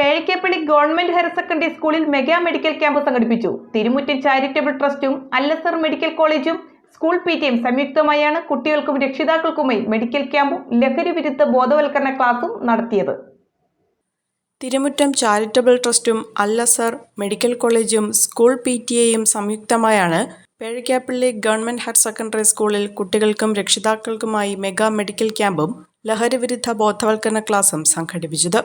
Pezhakkappilly government higher secondary സ്കൂളിൽ mega medical camp സംഘടിപ്പിച്ചു. Thirumuttam charitable ട്രസ്റ്റും അല്ലസർ മെഡിക്കൽ കോളേജും സ്കൂൾ പി ടിയും സംയുക്തമായാണ് കുട്ടികൾക്കും രക്ഷിതാക്കൾക്കുമായി മെഡിക്കൽ ക്യാമ്പും ലഹരി വിരുദ്ധ ബോധവൽക്കരണ ക്ലാസും നടത്തിയത്. തിരുമുറ്റം ചാരിറ്റബിൾ ട്രസ്റ്റും അല്ലസർ മെഡിക്കൽ കോളേജും സ്കൂൾ പി ടി എയും സംയുക്തമായാണ് പേഴിക്കാപ്പള്ളി ഗവൺമെന്റ് ഹയർ സെക്കൻഡറി സ്കൂളിൽ കുട്ടികൾക്കും രക്ഷിതാക്കൾക്കുമായി മെഗാ മെഡിക്കൽ ക്യാമ്പും ലഹരിവിരുദ്ധ ബോധവൽക്കരണ ക്ലാസും സംഘടിപ്പിച്ചത്.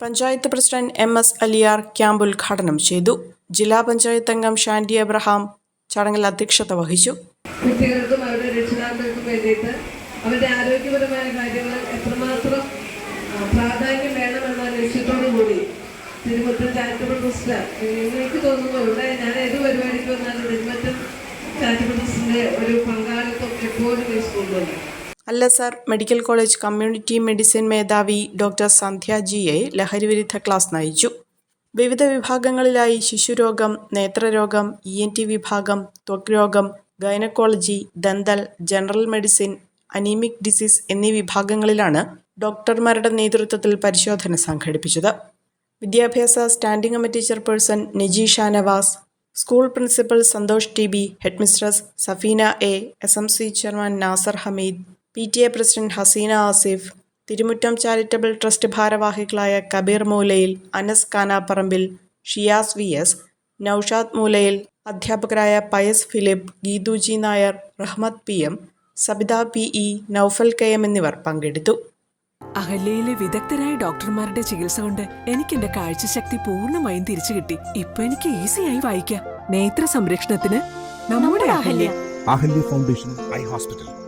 Panchayat president M S Aliyar camp ഉദ്ഘാടനം ചെയ്തു. ജില്ലാ പഞ്ചായത്ത് അംഗം ഷാൻഡി എബ്രഹാം ചടങ്ങിൽ അധ്യക്ഷത വഹിച്ചു. കുട്ടികൾക്കും അവരുടെ രക്ഷിതാക്കൾക്കും വേണ്ടിയിട്ട് അവരുടെ ആരോഗ്യപരമായ കാര്യങ്ങൾ എത്രമാത്രം പ്രാധാന്യം വേണമെന്ന ലക്ഷ്യത്തോടു കൂടി തിരുമുറ്റം ചാരിറ്റബിൾ ട്രസ്റ്റ് എനിക്ക് തോന്നുന്നു ഇവിടെ ഞാൻ ഏത് പരിപാടിക്ക് വന്നാലും തിരുമുറ്റം ചാരിറ്റബിൾ ട്രസ്റ്റിന്റെ ഒരു പങ്കാളിത്തം എപ്പോഴും ഈ സ്കൂളിലുണ്ട്. അല്ലസർ മെഡിക്കൽ കോളേജ് കമ്മ്യൂണിറ്റി മെഡിസിൻ മേധാവി ഡോക്ടർ സന്ധ്യ ജിയെ ലഹരിവിരുദ്ധ ക്ലാസ് നയിച്ചു. വിവിധ വിഭാഗങ്ങളിലായി ശിശുരോഗം നേത്രരോഗം ഇ എൻ ടി വിഭാഗം ത്വക് രോഗം gynaecology dental general medicine anaemic disease എന്നീ വിഭാഗങ്ങളിലാണ് ഡോക്ടർമാരുടെ നേതൃത്വത്തിൽ പരിശോധന സംഘടിപ്പിച്ചത്. വിദ്യാഭ്യാസ standing committee chairperson Niji Shanavas school principal Santhosh T B headmistress Safeena A S M C chairman Nasar Hameed P T A president Haseena Asif Thirumuttam charitable trust ഭാരവാഹികളായ Kabeer Moolayil Anas Kanapparambil Shiyas V S Noushad Moolayil അധ്യാപകരായ Pius Philip Geethuji Nair Rahmath P M Sabitha P E Noufal K M എന്നിവർ പങ്കെടുത്തു. അഹല്യയിലെ വിദഗ്ധരായ ഡോക്ടർമാരുടെ ചികിത്സ കൊണ്ട് എനിക്ക് എന്റെ കാഴ്ചശക്തി പൂർണമായും തിരിച്ചു കിട്ടി. ഇപ്പൊ എനിക്ക് ഈസിയായി വായിക്കാം. നേത്ര സംരക്ഷണത്തിന് നമ്മുടെ Ahalya. Ahalya foundation eye hospital.